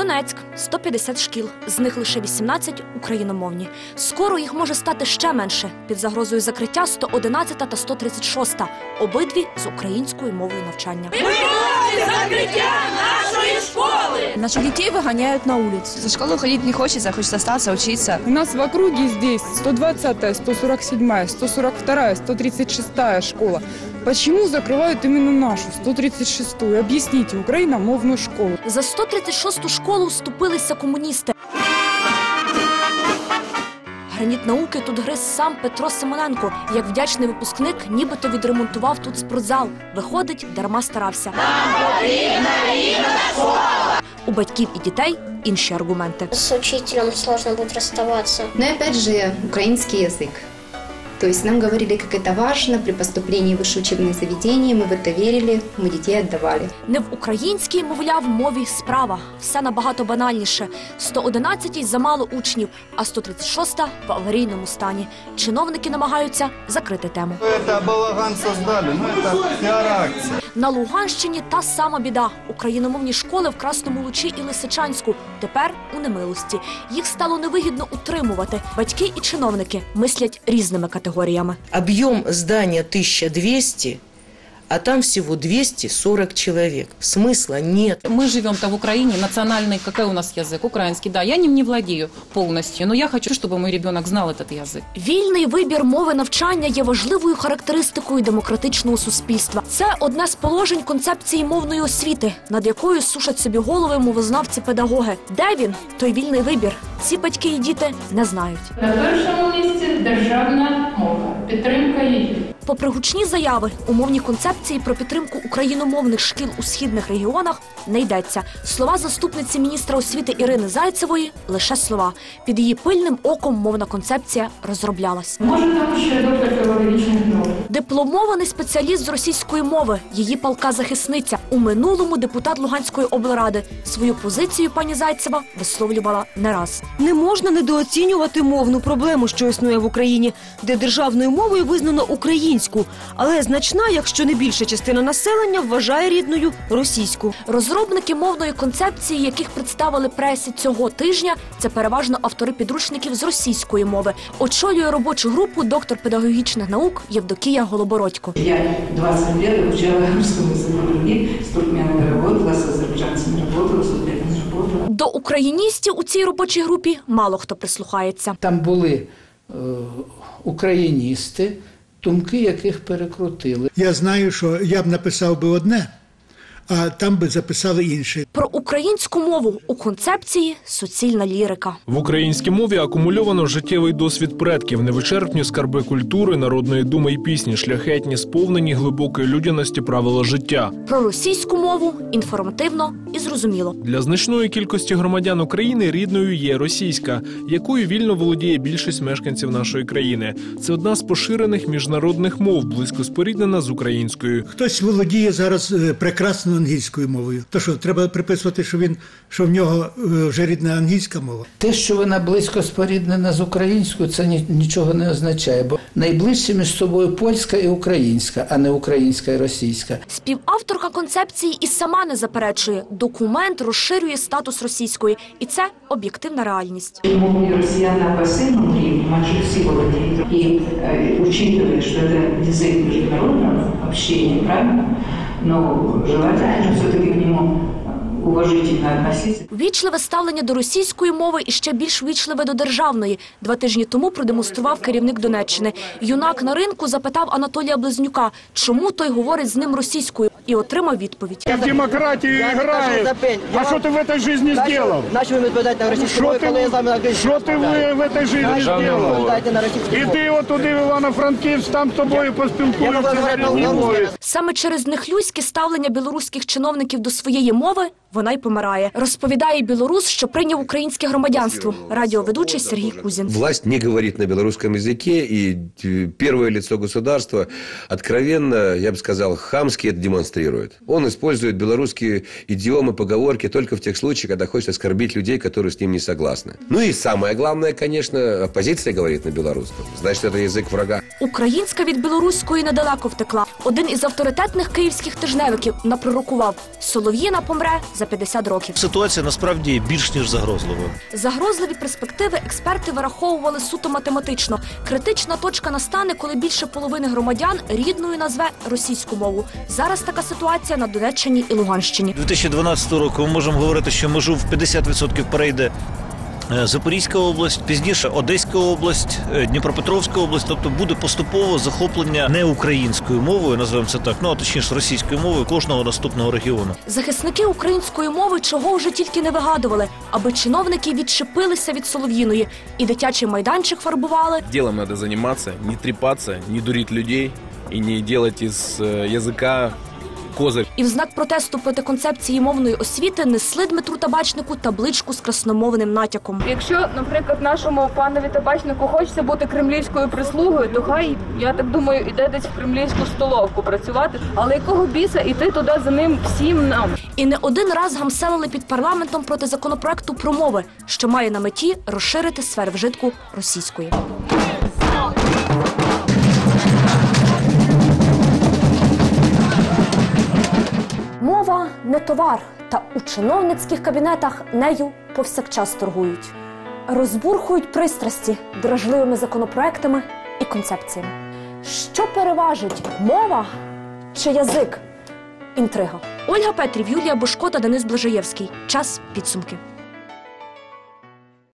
Донецьк 150 шкіл, з них лише 18 україномовні. Скоро їх може стати ще менше. Під загрозою закриття 111 та 136, обидві з українською мовою навчання. нашої школи Наших детей выгоняют на улицу. За школу ходить не хочется, хочется остаться, учиться. У нас в округе здесь 120-я, 147-я, 142-я, 136-я школа. Почему закрывают именно нашу, 136-ю? Объясните, украиномовную школу. За 136-ту школу вступилися комуністи. Граніт науки тут гриз сам Петро Симоненко. Як вдячний випускник, нібито відремонтував тут спортзал. Виходить, дарма старався. У батьків і дітей інші аргументи. С учителем сложно будет расставаться. Но и опять же украинский язык. То есть нам говорили, как это важно при поступлении в высшее учебное заведение, мы в это верили, мы детей отдавали. Не в українській, мовляв, мові справа. Все набагато банальніше. 111-й замало учнів, а 136-та в аварійному стані. Чиновники намагаються закрити тему. Это балаган создали, ну это пиар-акция. На Луганщині та сама біда. Україномовні школи в Красному Лучі і Лисичанську тепер у немилості. Їх стало невигідно утримувати. Батьки і чиновники мислять різними категоріями. Об'єм здання 1200, а там всего 240 человек. Смысла нет. Мы живем-то в Украине, национальный, какой у нас язык? Украинский, да. Я ним не владею полностью, но я хочу, чтобы мой ребенок знал этот язык. Вільний вибір мови навчання є важливою характеристикою демократичного суспільства. Це одне з положень концепції мовної освіти, над якою сушать собі голови мовознавці-педагоги. Де він той вільний вибір? Ці батьки і діти не знають. На першому місці державна мова, підтримка її. Попри гучні заяви, умовні концепції про підтримку україномовних шкіл у східних регіонах не йдеться. Слова заступниці міністра освіти Ірини Зайцевої лише слова. Під її пильним оком мовна концепція розроблялась. Може також доктор філологічних. Дипломований спеціаліст з російської мови, її палка захисниця. У минулому депутат Луганської облради. Свою позицію пані Зайцева висловлювала не раз. Не можна недооцінювати мовну проблему, що існує в Україні, де державною мовою визнано українську, але значна, якщо не більша частина населення, вважає рідною російську. Розробники мовної концепції, яких представили пресі цього тижня, це переважно автори підручників з російської мови. Очолює робочу групу доктор педагогічних наук Євдокія Голобородько. Я 20 лет обучала русскому языку других, с туркменами работала, с азербайджанцами работала, с узбеками работала. До україністів у цій робочій групі мало хто прислухається. Там були е, україністи, думки яких перекрутили. Я знаю, що я б написав би одне, а там би записали інше. Українську мову у концепції суцільна лірика. В українській мові акумульовано життєвий досвід предків, невичерпні скарби культури, народної думи й пісні, шляхетні, сповнені глибокої людяності правила життя. Про російську мову інформативно і зрозуміло. Для значної кількості громадян України рідною є російська, якою вільно володіє більшість мешканців нашої країни. Це одна з поширених міжнародних мов, близько споріднена з українською. Хтось володіє зараз е, прекрасно англійською мовою. То що, треба приписувати, що він що в нього е, вже рідна англійська мова. Те, що вона близько споріднена з українською, це ні- нічого не означає, бо найближче між собою польська і українська, а не українська і російська. Співавторка концепції і сама не заперечує. Документ розширює статус російської, і це об'єктивна реальність. Мовами россиян на пассивном уровне майже все владеют. И э, учитывая, что это язык международного общения, правильно? Но желательно все-таки к нему уважительно относиться. Вічливе ставлення до російської мови і ще більш вічливе до державної. Два тижні тому продемонстрував керівник Донеччини. Юнак на ринку запитав Анатолія Близнюка, чому той говорить з ним російською, і отримав відповідь. В демократию играет. А что ты в этой жизни сделал? Начал відповідати на російську мову, Що ти, коли я з вами на англійській що ти в, в этой жизни сделал? відповідайте на російську І мову. ти от туди в Івано-Франківськ, там з тобою поспілкуються на рідній мові. Саме через нехлюйське ставлення білоруських чиновників до своєї мови вона й помирає. Розповідає білорус, що прийняв українське громадянство. Радіоведучий Сергій Кузін. Власть не говорит на белорусском языке, и э, первое лицо государства откровенно, я бы сказал, хамски это демонстрирует. Он использует белорусские идиомы, поговорки только в тех случаях, когда хочет оскорбить людей, которые с ним не согласны. Ну и самое главное, конечно, оппозиция говорит на белорусском. Значит, это язык врага. Українська від білоруської недалеко втекла. Один із авторитетних київських тижневиків напророкував Солов'їна помре за 50 років. Ситуація насправді більш ніж загрозливою. Загрозливі перспективи експерти вираховували суто математично. Критична точка настане, коли більше половини громадян рідною назве російську мову. Зараз така ситуація на Донеччині і Луганщині. 2012 року ми можемо говорити, що межу в 50% перейде Запорізька область, пізніше Одеська область, е, Дніпропетровська область, тобто буде поступово захоплення не українською мовою, називаємо це так, ну а точніше російською мовою кожного наступного регіону. Захисники української мови чого вже тільки не вигадували, аби чиновники відчепилися від солов'їної і дитячий майданчик фарбували, Делом надо заниматься, не трепаться, не дурить людей и не делать из э, козырь. і в знак протесту проти концепції мовної освіти несли Дмитру Табачнику табличку з красномовним натяком. Якщо, наприклад, нашому панові табачнику хочеться бути кремлівською прислугою, то хай я так думаю, іде десь в кремлівську столовку працювати. Але якого біса іти туди за ним всім нам? І не один раз гамселили під парламентом проти законопроекту про мови, що має на меті розширити сфери вжитку російської. Не товар, та у чиновницьких кабінетах нею повсякчас торгують. Розбурхують пристрасті дражливими законопроектами і концепціями. Що переважить мова чи язик? Інтрига. Ольга Петрів, Юлія Бошко та Денис Блажаєвський. Час підсумки.